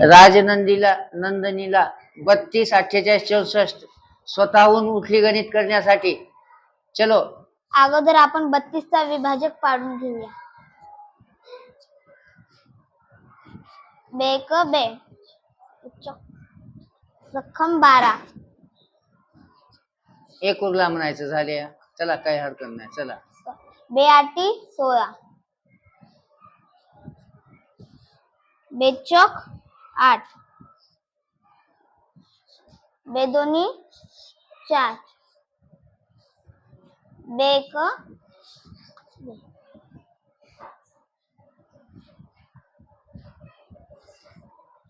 राजनंदीला नंदनीला बत्तीस अठ्ठेचाळीस चौसष्ट स्वतःहून उठली गणित करण्यासाठी. चलो. अगोदर आपण बत्तीसचा विभाजक पाडून घेऊया. बेक बे. सखम बारा. एक उरला म्हणायचं झाले. चला काही हरकत नाही. चला. बेआटी सोळा. बेचोक आठ. बेदोनी चार. बेक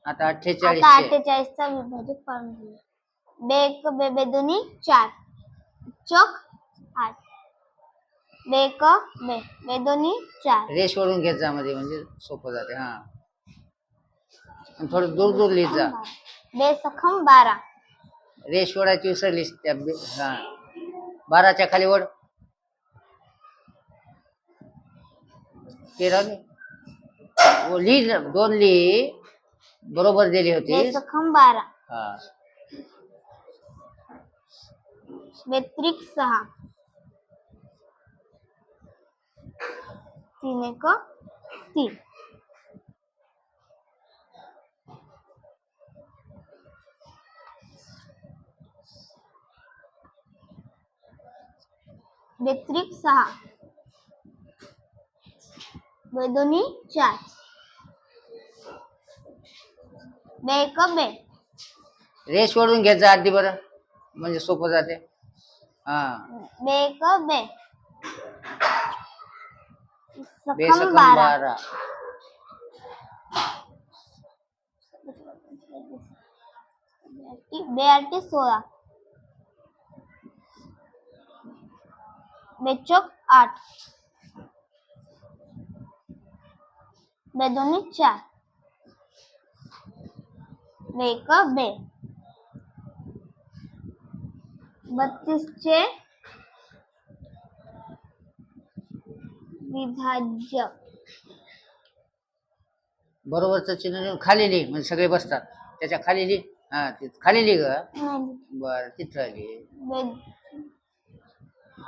आता आता अठ्ठेचाळीस अठ्ठेचाळीसचा विभाजक पाडून घेऊया बेक बे बेदोनी चार. चोक आठ. बेक बे. बेदोनी चार. रेश वरून घेत जा मध्ये म्हणजे सोपं जाते हा. थोडं दूर दूर लिहित जा. बेसखम बारा. रेश वडाची विसरलीस त्या बे- हा. बाराच्या खाली वड ते ओ, लिही ना, दोन लिही. बरोबर दिली होती. बेसखम बारा. हा. बेत्रिक सहा. तीन एक तीन. बेत्रिक सहा. बेदोनी चार. बे एक बे रेश वरून जा आधी बरं. म्हणजे सोपं जाते. हा. बे बेसकम बारा. बारा. बेआटी सोळा. बेचोक आठ. बेदोनी चार. बेक बे. बत्तीसचे विभाज्य. बरोबरच चिन्ह लिहून खाली लिही म्हणजे सगळे बसतात. त्याच्याखाली लिही. हा खाली लिही ग. बर तिथं लिही बे-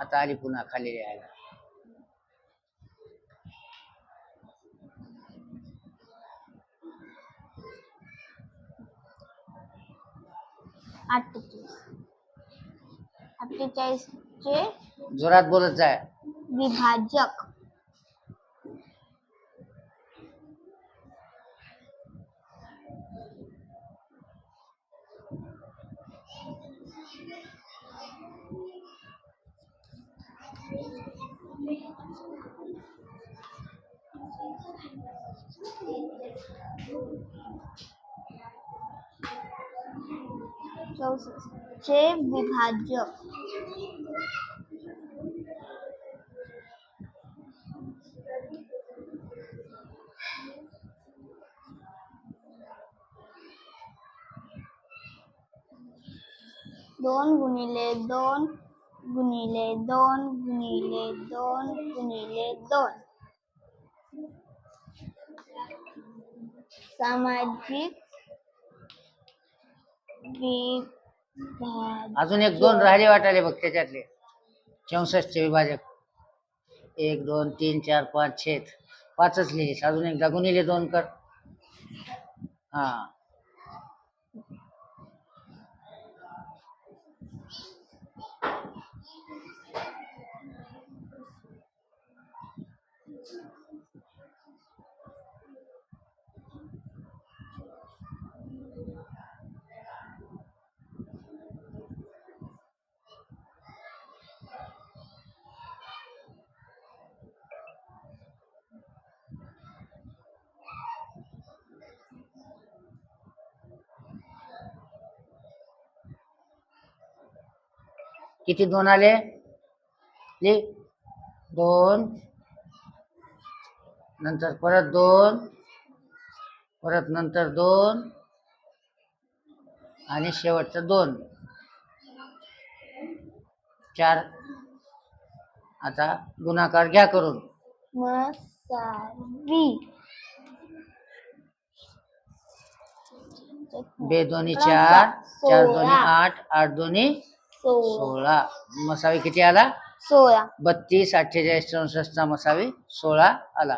आता आली पुन्हा खाली लिहायला अठ्ठेचाळीस. अठ्ठेचाळीसचे जोरात बोलत जाय. विभाजक. चौसष्ट चे विभाजक दोन गुणिले दोन गुणिले दोन गुणिले दोन गुणिले दोन सामाजिक विभाजक अजून एक दोन राहिले वाटाले बघ त्याच्यातले. चौसष्टचे विभाजक. एक दोन तीन चार पाच छेद. पाचच लिहिलीस. अजून एकदा गुणिले दोन कर. हा. किती दोन आले? दोन. नंतर परत दोन. परत नंतर दोन. आणि शेवटचं दोन. चार. आता गुणाकार घ्या करून. बे दोन्ही चार. चार दोन्ही. आठ. आठ दोन्ही सोळा. सोळा. मसावी किती आला? सोळा. बत्तीस अठ्ठेचाळीस चौसष्टचा मसावी सोळा आला.